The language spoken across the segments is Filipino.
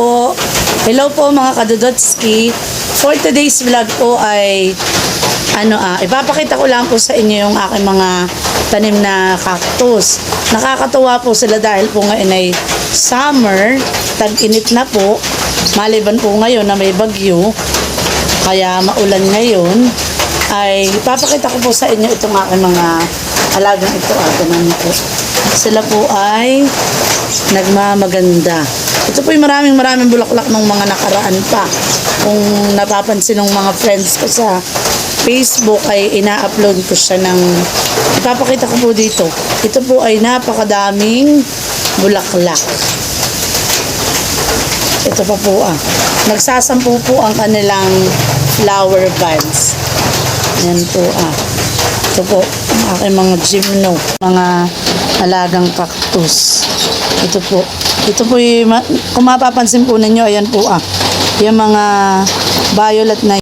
po. Hello po mga kadudotski. For today's vlog po ay ano ah, ipapakita ko lang po sa inyo yung aking mga tanim na cactus. Nakakatuwa po sila dahil po ngayon ay summer, tag-init na po. Maliban po ngayon na may bagyo, kaya maulan ngayon, ay ipapakita ko po sa inyo itong aking mga alagang ito. Ah, po. Sila po ay nagmamaganda. Ito po yung maraming maraming bulaklak ng mga nakaraan pa. Kung napapansin ng mga friends ko sa Facebook ay ina-upload ko siya ng ipapakita ko po dito. Ito po ay napakadaming bulaklak. Ito pa po ah. Nagsasampu po ang kanilang flower buds. Yan po ah. Ito po ang aking mga gymno. Mga alagang cactus. Ito po. Ito po kung mapapansin po ninyo, ayan po ah. Yung mga violet na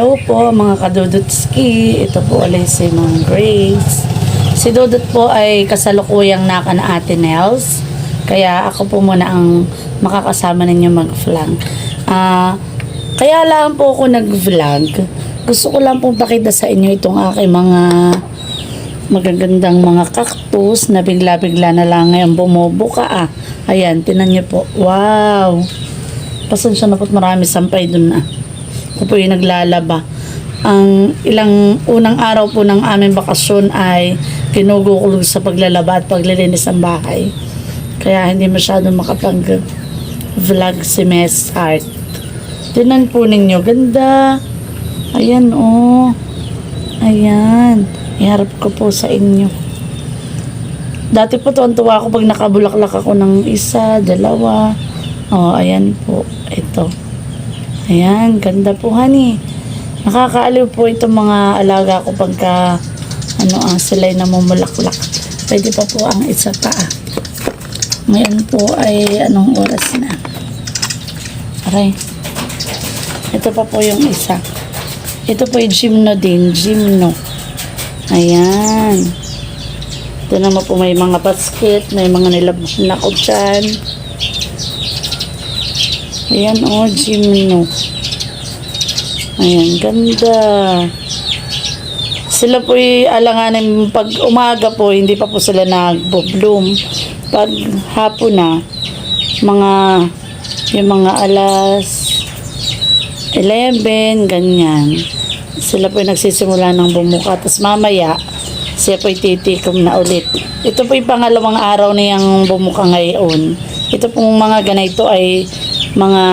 Hello po mga kadudutski. Ito po ulit si Ma'am Grace. Si Dudut po ay kasalukuyang naka na Ate Nels. Kaya ako po muna ang makakasama ninyo mag-vlog. Ah, kaya lang po ako nag-vlog. Gusto ko lang pong pakita sa inyo itong aking mga magagandang mga cactus na bigla-bigla na lang ngayon bumubuka ah. Ayan, tinan niyo po. Wow! Pasensya na po't marami sampay dun ah. Ako po yung naglalaba. Ang ilang unang araw po ng aming bakasyon ay kinugukulog sa paglalaba at paglilinis ng bahay. Kaya hindi masyadong makapag-vlog si Miss Heart. Tinan po ninyo, ganda. Ayan oh. Ayan. Iharap ko po sa inyo. Dati po tuwan-tuwa ako pag nakabulaklak ako ng isa, dalawa. Oh, ayan po. Ito. Ayan, ganda po honey. Nakakaaliw po itong mga alaga ko pagka ano ah, sila'y namumulaklak. Pwede pa po ang isa pa ah. Ngayon po ay anong oras na? Aray. Ito pa po yung isa. Ito po yung gymno din. Gymno. Ayan. Ito naman po may mga basket, may mga nilabas na ko dyan. Ayan oh, gymno. Ayan, ganda. Sila po alanganin pag umaga po, hindi pa po sila nagbo-bloom. Pag hapon na, mga yung mga alas 11, ganyan. Sila po nagsisimula ng bumuka. Tapos mamaya, siya po titikom na ulit. Ito po yung pangalawang araw niyang bumuka ngayon. Ito pong mga ganito ay mga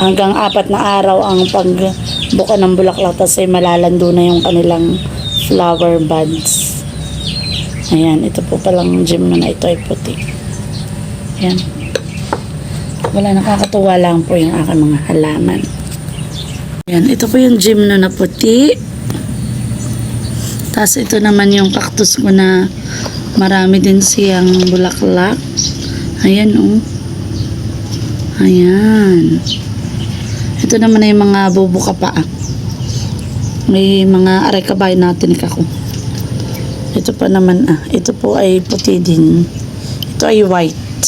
hanggang apat na araw ang pagbuka ng bulaklak tapos ay malalando na yung kanilang flower buds. Ayan, ito po palang gym na ito ay puti. Ayan. Wala, nakakatuwa lang po yung aking mga halaman. Ayan, ito po yung gym na puti. Tapos ito naman yung cactus ko na marami din siyang bulaklak. Ayan, oh. Ayan. Ito naman ay mga bubuka pa. ah. May mga aray kabay natin kako. Ito pa naman ah. Ito po ay puti din. Ito ay white.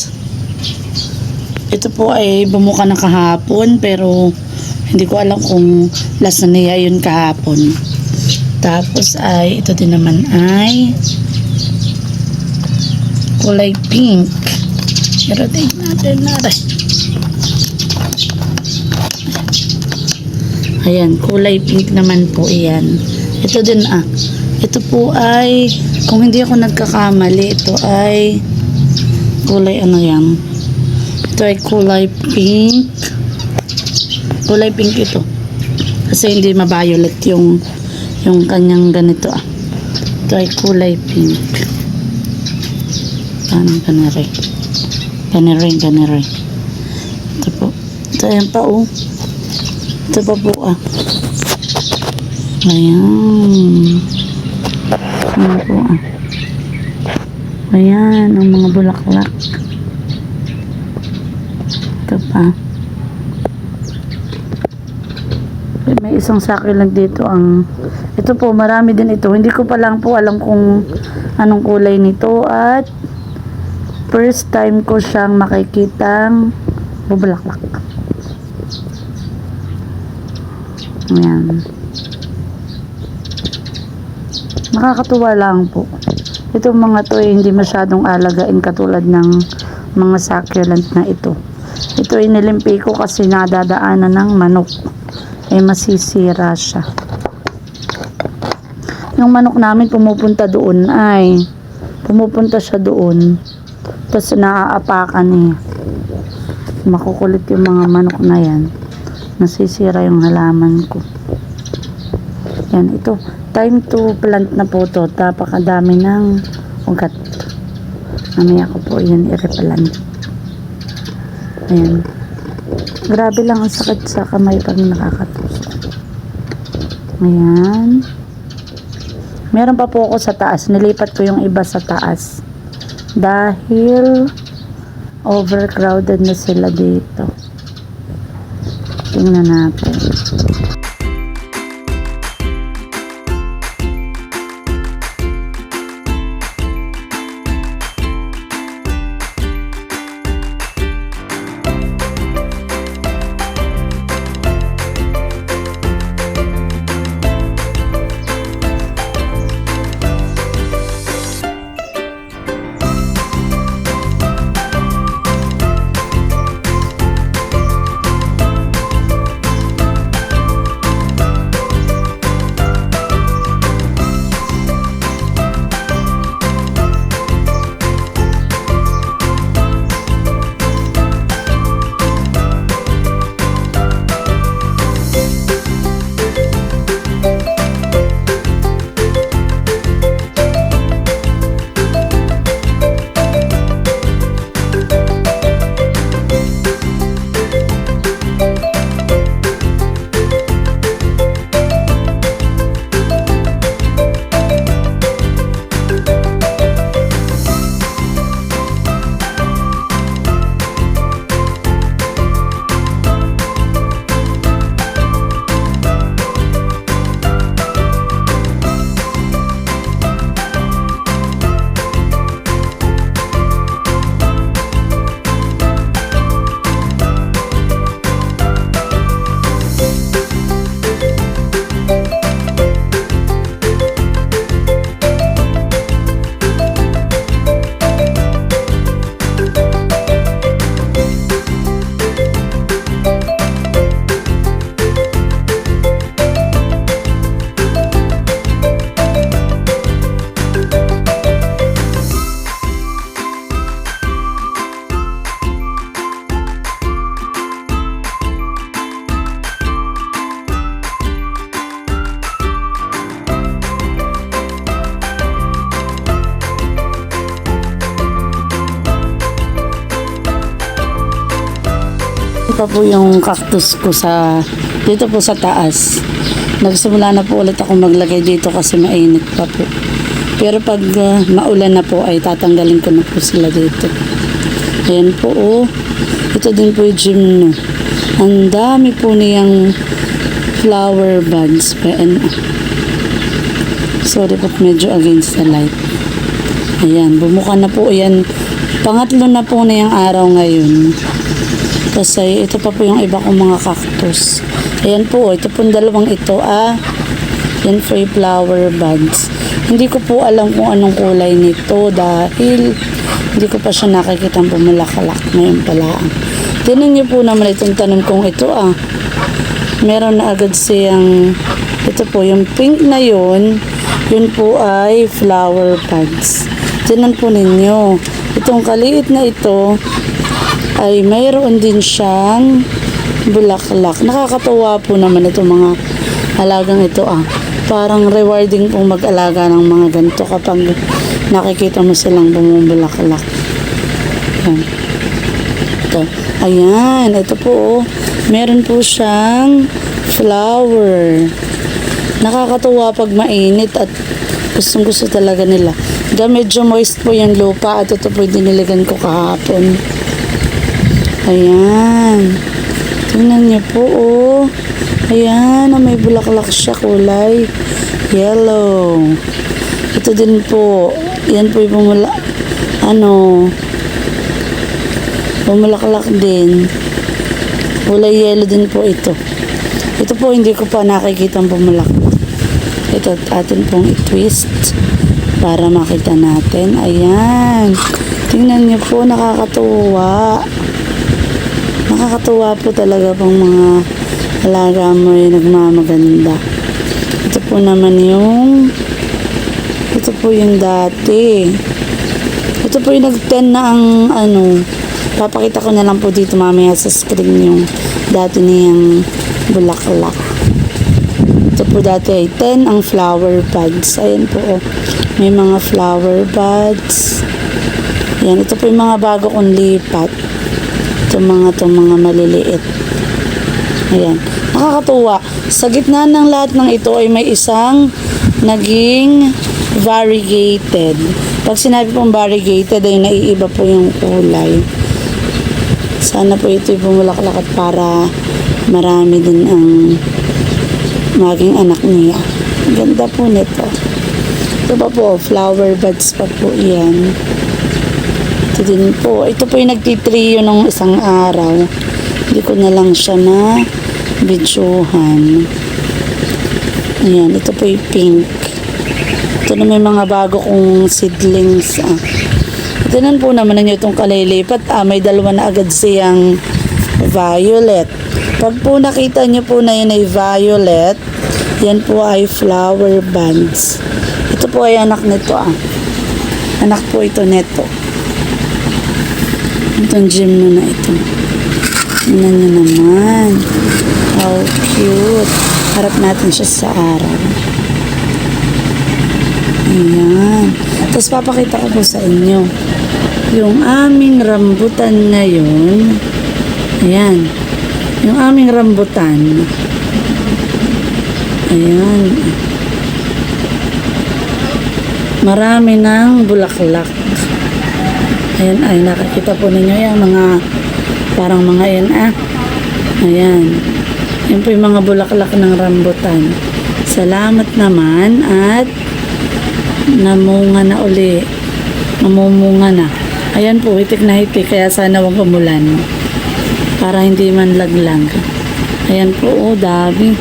Ito po ay bumuka na kahapon pero hindi ko alam kung last na niya yun kahapon. Tapos ay ito din naman ay kulay pink. Tingnan natin natin. Ayan, kulay pink naman po iyan. Ito din ah. Ito po ay, kung hindi ako nagkakamali, ito ay kulay ano yan. Ito ay kulay pink. Kulay pink ito. Kasi hindi ma-violet yung Yung kanyang ganito ah. Ito ay kulay pink. Parang ganere. Ganere, ganere. Ito po. Ito ayan pa oh. Ito pa po ah. Ayan. Ayan po ah. Ayan, ang mga bulaklak. Ito pa. May isang sako lang dito ang ito po marami din ito hindi ko pa lang po alam kung anong kulay nito at first time ko siyang makikitang bubulaklak. Ayan. Nakakatuwa lang po. Itong mga to ay hindi masyadong alagain katulad ng mga succulent na ito. Ito ay nilimpi ko kasi nadadaanan ng manok. Ay masisira siya. Yung manok namin pumupunta doon ay pumupunta siya doon tapos naaapakan niya. Makukulit yung mga manok na yan. Nasisira yung halaman ko. Yan, ito. Time to plant na po to. Tapakadami ng ugat. Mamaya ko po yan i-replant. Ayan. Grabe lang ang sakit sa kamay pag nakakatusok. Ayan. Meron pa po ako sa taas. Nilipat ko yung iba sa taas. Dahil overcrowded na sila dito. Tingnan natin. Pa po yung cactus ko sa dito po sa taas. Nagsimula na po ulit ako maglagay dito kasi mainit pa po. Pero pag ah, maulan na po ay tatanggalin ko na po sila dito. Ayan po oh. Ito din po yung gymno. Ang dami po niyang flower buds. Ayan. Sorry po medyo against the light. Ayan, bumuka na po yan. Pangatlo na po na yung araw ngayon. Kasi ito pa po yung iba kong mga cactus. Ayan po, ito po dalawang ito ah. Yan free flower buds. Hindi ko po alam kung anong kulay nito dahil hindi ko pa siya nakikita bumulakalak ngayon pala. Tinan niyo po naman itong tanim kong ito ah. Meron na agad siyang ito po yung pink na yun yun po ay flower buds. Tinan po ninyo. Itong kaliit na ito ay mayroon din siyang bulaklak. Nakakatawa po naman itong mga alagang ito ah. parang rewarding po mag-alaga ng mga ganito kapag nakikita mo silang bumubulaklak. Yan. Ito. Ayan, ito po. oh. Meron po siyang flower. Nakakatuwa pag mainit at gustong gusto talaga nila. Diyan medyo moist po yung lupa at ito po diniligan ko kahapon. Ayan. Tingnan niyo po, oh. Ayan, ah, may bulaklak siya kulay. Yellow. Ito din po. Yan po yung pumula... Ano... Pumulaklak din. Kulay yellow din po ito. Ito po hindi ko pa nakikita ang pumulaklak. Ito atin pong i-twist para makita natin. Ayan. Tingnan niyo po, nakakatuwa. Nakakatuwa po talaga pong mga alaga mo yung nagmamaganda. Ito po naman yung ito po yung dati. Ito po yung nag-10 na ang ano. Papakita ko na lang po dito mamaya sa screen yung dati niyang bulaklak. Ito po dati ay 10 ang flower buds. Ayan po. oh. May mga flower buds. Yan. Ito po yung mga bago kong lipat. Ito mga to mga maliliit. Ayan. Nakakatuwa. Sa gitna ng lahat ng ito ay may isang naging variegated. Pag sinabi pong variegated ay naiiba po yung kulay. Sana po ito'y bumulaklak para marami din ang maging anak niya. Ganda po nito. Ito pa po, flower buds pa po yan. Din po. Ito po yung nagtitrio nung isang araw. Hindi ko na lang siya na bidyuhan. Ayan, ito po yung pink. Ito na may mga bago kong seedlings. Ah. Na po naman ninyo itong kalilipat. Ah, may dalawa na agad siyang violet. Pag po nakita nyo po na yun ay violet, yan po ay flower buds. Ito po ay anak nito ah. Anak po ito neto. Itong gym mo na ito. Tingnan nyo naman. How cute. Harap natin siya sa araw. Ayan. Tapos papakita ko sa inyo. Yung aming rambutan ngayon. Ayan. Yung aming rambutan. Ayan. Marami ng bulaklak. Ayan, ay nakikita po ninyo yung mga parang mga yan ah. Ayan. Yan po yung mga bulaklak ng rambutan. Salamat naman at namunga na uli. Namumunga na. Ayan po, hitik na hitik. Kaya sana wag umulan. Para hindi man laglag. Ayan po, oh, dami.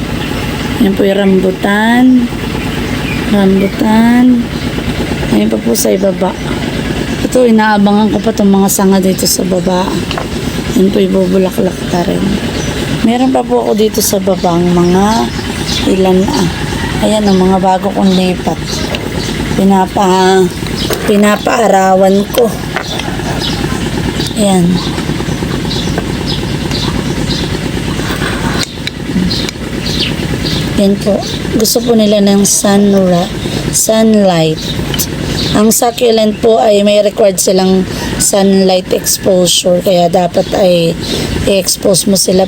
Ayan po yung rambutan. Rambutan. Ayan pa po sa ibaba. Ito, inaabangan ko pa itong mga sanga dito sa baba. Yan po ibubulaklak na rin. Meron pa po ako dito sa baba ang mga ilan ah. Ayan ang mga bago kong lipat. Pinapa pinapaarawan ko. Ayan. Yan po. Gusto po nila ng sunra, sunlight. Ang succulent po ay may required silang sunlight exposure kaya dapat ay i-expose mo sila